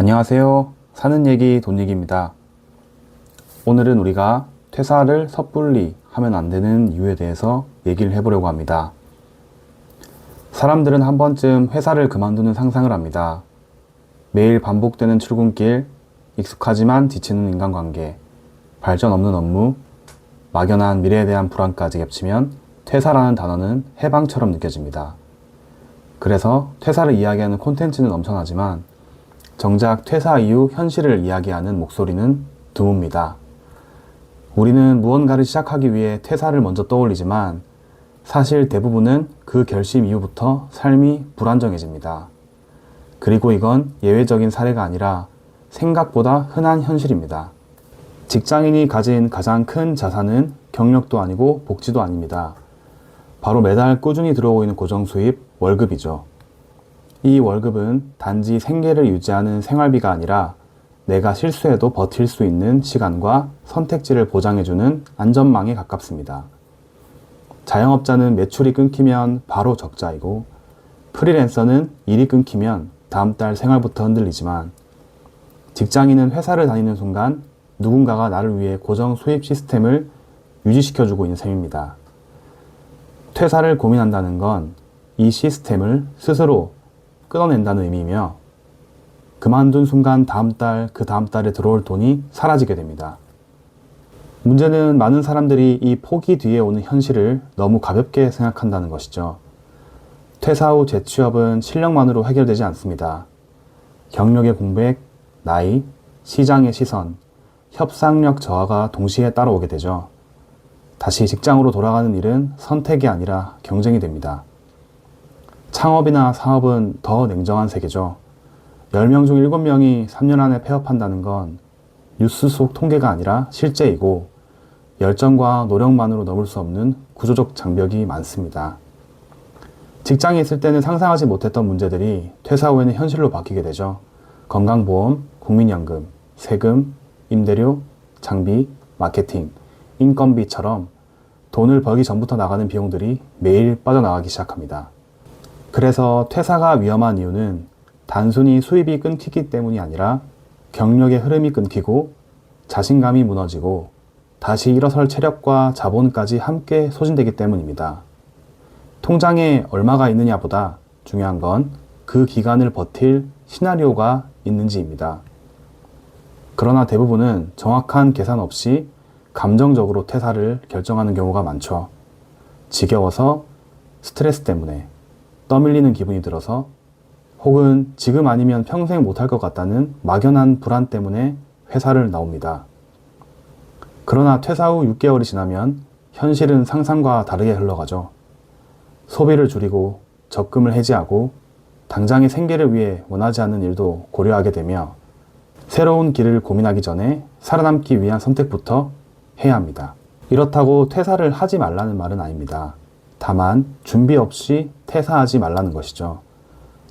안녕하세요. 사는 얘기 돈 얘기입니다. 오늘은 우리가 퇴사를 섣불리 하면 안 되는 이유에 대해서 얘기를 해보려고 합니다. 사람들은 한 번쯤 회사를 그만두는 상상을 합니다. 매일 반복되는 출근길, 익숙하지만 지치는 인간관계, 발전 없는 업무, 막연한 미래에 대한 불안까지 겹치면 퇴사라는 단어는 해방처럼 느껴집니다. 그래서 퇴사를 이야기하는 콘텐츠는 엄청나지만 정작 퇴사 이후 현실을 이야기하는 목소리는 드뭅니다. 우리는 무언가를 시작하기 위해 퇴사를 먼저 떠올리지만 사실 대부분은 그 결심 이후부터 삶이 불안정해집니다. 그리고 이건 예외적인 사례가 아니라 생각보다 흔한 현실입니다. 직장인이 가진 가장 큰 자산은 경력도 아니고 복지도 아닙니다. 바로 매달 꾸준히 들어오고 있는 고정 수입 월급이죠. 이 월급은 단지 생계를 유지하는 생활비가 아니라 내가 실수해도 버틸 수 있는 시간과 선택지를 보장해주는 안전망에 가깝습니다. 자영업자는 매출이 끊기면 바로 적자이고 프리랜서는 일이 끊기면 다음 달 생활부터 흔들리지만 직장인은 회사를 다니는 순간 누군가가 나를 위해 고정 수입 시스템을 유지시켜주고 있는 셈입니다. 퇴사를 고민한다는 건 이 시스템을 스스로 끊어낸다는 의미이며 그만둔 순간 다음 달, 그 다음 달에 들어올 돈이 사라지게 됩니다. 문제는 많은 사람들이 이 포기 뒤에 오는 현실을 너무 가볍게 생각한다는 것이죠. 퇴사 후 재취업은 실력만으로 해결되지 않습니다. 경력의 공백, 나이, 시장의 시선, 협상력 저하가 동시에 따라오게 되죠. 다시 직장으로 돌아가는 일은 선택이 아니라 경쟁이 됩니다. 창업이나 사업은 더 냉정한 세계죠. 10명 중 7명이 3년 안에 폐업한다는 건 뉴스 속 통계가 아니라 실제이고 열정과 노력만으로 넘을 수 없는 구조적 장벽이 많습니다. 직장에 있을 때는 상상하지 못했던 문제들이 퇴사 후에는 현실로 바뀌게 되죠. 건강보험, 국민연금, 세금, 임대료, 장비, 마케팅, 인건비처럼 돈을 벌기 전부터 나가는 비용들이 매일 빠져나가기 시작합니다. 그래서 퇴사가 위험한 이유는 단순히 수입이 끊기기 때문이 아니라 경력의 흐름이 끊기고 자신감이 무너지고 다시 일어설 체력과 자본까지 함께 소진되기 때문입니다. 통장에 얼마가 있느냐보다 중요한 건 그 기간을 버틸 시나리오가 있는지입니다. 그러나 대부분은 정확한 계산 없이 감정적으로 퇴사를 결정하는 경우가 많죠. 지겨워서 스트레스 때문에 떠밀리는 기분이 들어서 혹은 지금 아니면 평생 못할 것 같다는 막연한 불안 때문에 회사를 나옵니다. 그러나 퇴사 후 6개월이 지나면 현실은 상상과 다르게 흘러가죠. 소비를 줄이고 적금을 해지하고 당장의 생계를 위해 원하지 않는 일도 고려하게 되며 새로운 길을 고민하기 전에 살아남기 위한 선택부터 해야 합니다. 이렇다고 퇴사를 하지 말라는 말은 아닙니다. 다만 준비 없이 퇴사하지 말라는 것이죠.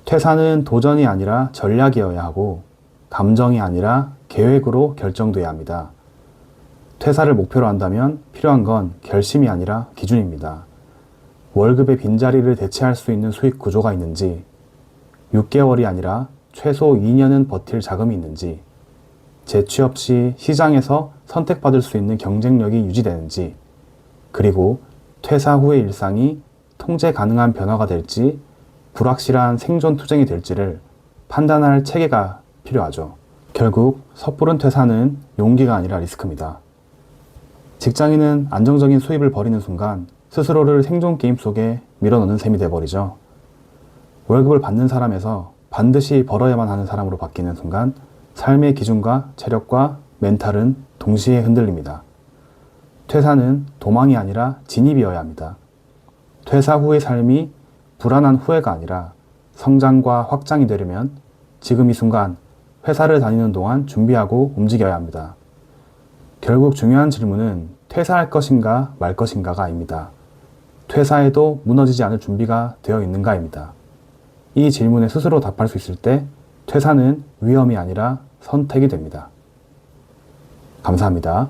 퇴사는 도전이 아니라 전략이어야 하고 감정이 아니라 계획으로 결정돼야 합니다. 퇴사를 목표로 한다면 필요한 건 결심이 아니라 기준입니다. 월급의 빈자리를 대체할 수 있는 수익 구조가 있는지, 6개월이 아니라 최소 2년은 버틸 자금이 있는지, 재취업 시 시장에서 선택받을 수 있는 경쟁력이 유지되는지, 그리고 퇴사 후의 일상이 통제 가능한 변화가 될지, 불확실한 생존 투쟁이 될지를 판단할 체계가 필요하죠. 결국 섣부른 퇴사는 용기가 아니라 리스크입니다. 직장인은 안정적인 수입을 버리는 순간 스스로를 생존 게임 속에 밀어넣는 셈이 돼버리죠. 월급을 받는 사람에서 반드시 벌어야만 하는 사람으로 바뀌는 순간 삶의 기준과 체력과 멘탈은 동시에 흔들립니다. 퇴사는 도망이 아니라 진입이어야 합니다. 퇴사 후의 삶이 불안한 후회가 아니라 성장과 확장이 되려면 지금 이 순간 회사를 다니는 동안 준비하고 움직여야 합니다. 결국 중요한 질문은 퇴사할 것인가 말 것인가가 아닙니다. 퇴사해도 무너지지 않을 준비가 되어 있는가입니다. 이 질문에 스스로 답할 수 있을 때 퇴사는 위험이 아니라 선택이 됩니다. 감사합니다.